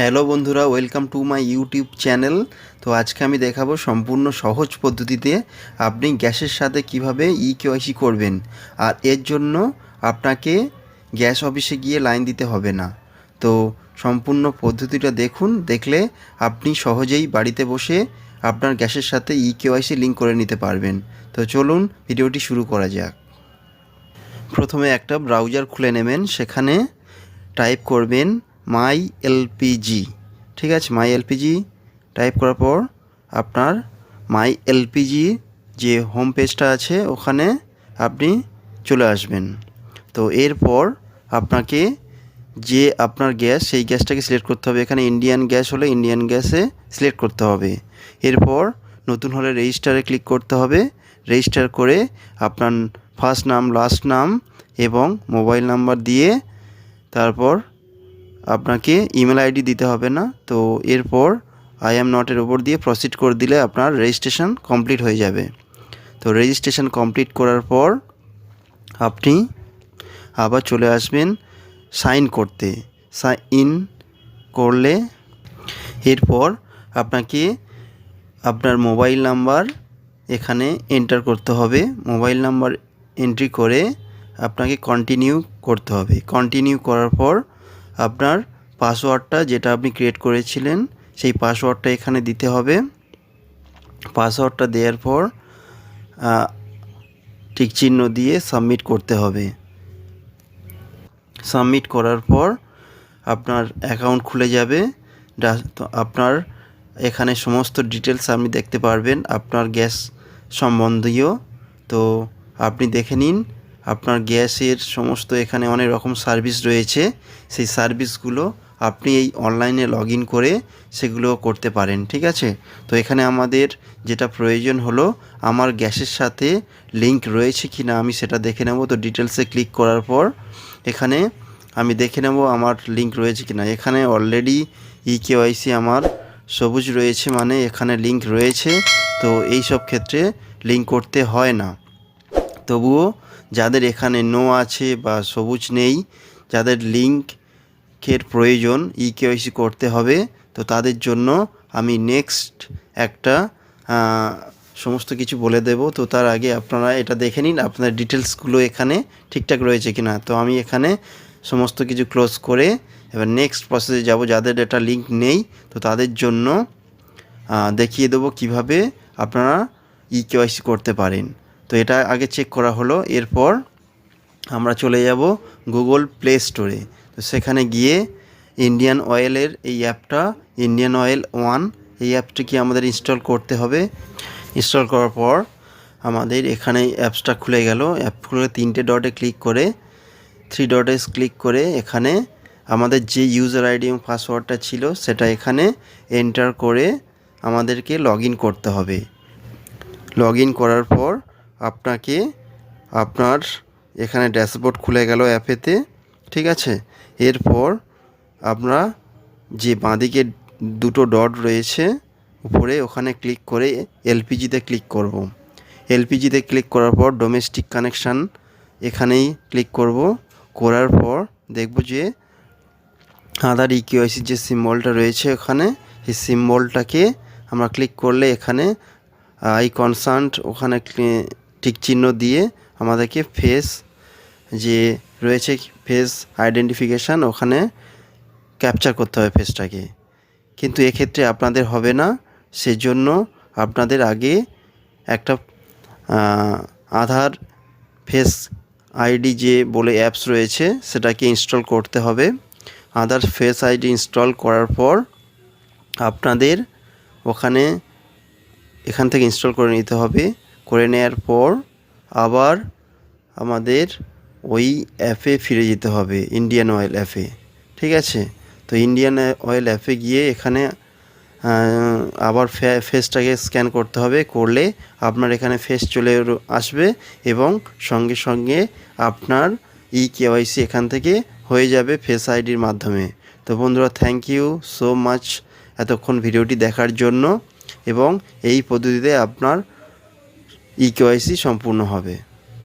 Hello বন্ধুরা, welcome to my YouTube channel. তো আজকে আমি দেখাবো সম্পূর্ণ সহজ পদ্ধতিতে আপনি গ্যাসের সাথে কীভাবে ই কেওয়াইসি করবেন। আর এর জন্য আপনাকে গ্যাস অফিসে গিয়ে লাইন দিতে হবে না। তো সম্পূর্ণ পদ্ধতিটা দেখুন, দেখলে আপনি সহজেই বাড়িতে বসে আপনার গ্যাসের সাথে ই কেওয়াইসি লিঙ্ক করে নিতে পারবেন। তো চলুন ভিডিওটি শুরু করা যাক। প্রথমে একটা ব্রাউজার খুলে নেবেন, সেখানে টাইপ করবেন মাই এলপিজি, ঠিক আছে? মাই এলপিজি টাইপ করার পর আপনার মাই এলপিজি যে হোম পেজটা আছে, ওখানে আপনি চলে আসবেন। তো এরপর আপনাকে যে আপনার গ্যাস, সেই গ্যাসটাকে সিলেক্ট করতে হবে। এখানে ইন্ডিয়ান গ্যাস হলে ইন্ডিয়ান গ্যাসে সিলেক্ট করতে হবে। এরপর নতুন হলে রেজিস্টারে ক্লিক করতে হবে। রেজিস্টার করে আপনার ফার্স্ট নাম, লাস্ট নাম এবং মোবাইল নাম্বার দিয়ে তারপর আপনাকে ইমেল আইডি দিতে হবে না। তো এরপর আই অ্যাম নটের ওপর দিয়ে প্রসিড করে দিলে আপনার রেজিস্ট্রেশন কমপ্লিট হয়ে যাবে। তো রেজিস্ট্রেশন কমপ্লিট করার পর আপনি আবার চলে আসবেন সাইন করতে। সাইন ইন করলে এরপর আপনাকে আপনার মোবাইল নাম্বার এখানে এন্টার করতে হবে। মোবাইল নাম্বার এন্ট্রি করে আপনাকে কন্টিনিউ করতে হবে। কন্টিনিউ করার পর আপনার পাসওয়ার্ডটা যেটা আপনি ক্রিয়েট করেছিলেন, সেই পাসওয়ার্ডটা এখানে দিতে হবে। পাসওয়ার্ডটা দেওয়ার পর টিক চিহ্ন দিয়ে সাবমিট করতে হবে। সাবমিট করার পর আপনার অ্যাকাউন্ট খুলে যাবে। আপনার এখানে সমস্ত ডিটেলস আপনি দেখতে পারবেন। আপনার গ্যাস সম্বন্ধীয়। তো আপনি দেখে নিন আপনার গ্যাসের সমস্ত এখানে অনেক রকম সার্ভিস রয়েছে। সেই সার্ভিসগুলো আপনি এই অনলাইনে লগ করে সেগুলো করতে পারেন, ঠিক আছে? তো এখানে আমাদের যেটা প্রয়োজন হলো, আমার গ্যাসের সাথে লিঙ্ক রয়েছে কি না আমি সেটা দেখে নেব। তো ডিটেলসে ক্লিক করার পর এখানে আমি দেখে নেব আমার লিঙ্ক রয়েছে কি না এখানে অলরেডি ই কেওয়াইসি আমার সবুজ রয়েছে মানে এখানে লিঙ্ক রয়েছে। তো এই সব ক্ষেত্রে লিঙ্ক করতে হয় না। তবুও যাদের এখানে নো আছে বা সবুজ নেই, যাদের লিঙ্কের প্রয়োজন ই কেওয়াইসি করতে হবে, তো তাদের জন্য আমি নেক্সট একটা সমস্ত কিছু বলে দেব। তো তার আগে আপনারা এটা দেখে নিন আপনার ডিটেলসগুলো এখানে ঠিকঠাক রয়েছে কি না তো আমি এখানে সমস্ত কিছু ক্লোজ করে এবার নেক্সট প্রসেসে যাব, যাদের এটা লিঙ্ক নেই, তো তাদের জন্য দেখিয়ে দেবো কীভাবে আপনারা ই কেওয়াইসি করতে পারেন। তো এটা আগে চেক করা হলো, এরপর আমরা চলে যাব গুগল প্লে স্টোরে তো সেখানে গিয়ে ইন্ডিয়ান অয়েলের এই অ্যাপটা ইন্ডিয়ান অয়েল ওয়ান এই অ্যাপটিকে আমাদের ইনস্টল করতে হবে? ইনস্টল করার পর আমাদের এখানে অ্যাপসটা খুলে গেল। অ্যাপ খুলে তিনটে ডটে ক্লিক করে থ্রি ডটে ক্লিক করে এখানে আমাদের যে ইউজার আইডি এবং পাসওয়ার্ডটা ছিল, সেটা এখানে এন্টার করে আমাদেরকে লগ করতে হবে। লগ করার পর আপনাকে আপনার এখানে ড্যাশবোর্ড খুলে গেল অ্যাপেতে, ঠিক আছে এরপর আমরা যে বাঁদিকে দুটো ডট রয়েছে, উপরে ওখানে ক্লিক করে এলপিজিতে ক্লিক করব। এলপিজিতে ক্লিক করার পর ডোমেস্টিক কানেকশান এখানেই ক্লিক করব করার পর দেখব যে আধার ইকিওআইসির যে সিম্বলটা রয়েছে ওখানে, সেই সিম্বলটাকে আমরা ক্লিক করলে এখানে আই কনসার্ট ওখানে টিক চিহ্ন দিয়ে আমাদেরকে ফেস যে রয়েছে ফেস আইডেন্টিফিকেশান ওখানে ক্যাপচার করতে হবে ফেসটাকে কিন্তু এক্ষেত্রে আপনাদের হবে না। সেজন্য আপনাদের আগে একটা আধার ফেস আইডি যে বলে অ্যাপস রয়েছে, সেটাকে ইনস্টল করতে হবে। আধার ফেস আইডি ইনস্টল করার পর আপনাদের ওখানে এখান থেকে ইনস্টল করে নিতে হবে। করে নেওয়ার পর আবার আমাদের ওই অ্যাপে ফিরে যেতে হবে ইন্ডিয়ান অয়েল অ্যাপে ঠিক আছে? তো ইন্ডিয়ান অয়েল অ্যাপে গিয়ে এখানে আবার ফেসটাকে স্ক্যান করতে হবে, করলে আপনার এখানে ফেস চলে আসবে এবং সঙ্গে সঙ্গে আপনার ই কেওয়াইসি এখান থেকে হয়ে যাবে ফেস আইডির মাধ্যমে। তো বন্ধুরা থ্যাংক ইউ সো মাচ এতক্ষণ ভিডিওটি দেখার জন্য এবং এই পদ্ধতিতে আপনার ই সম্পূর্ণ হবে।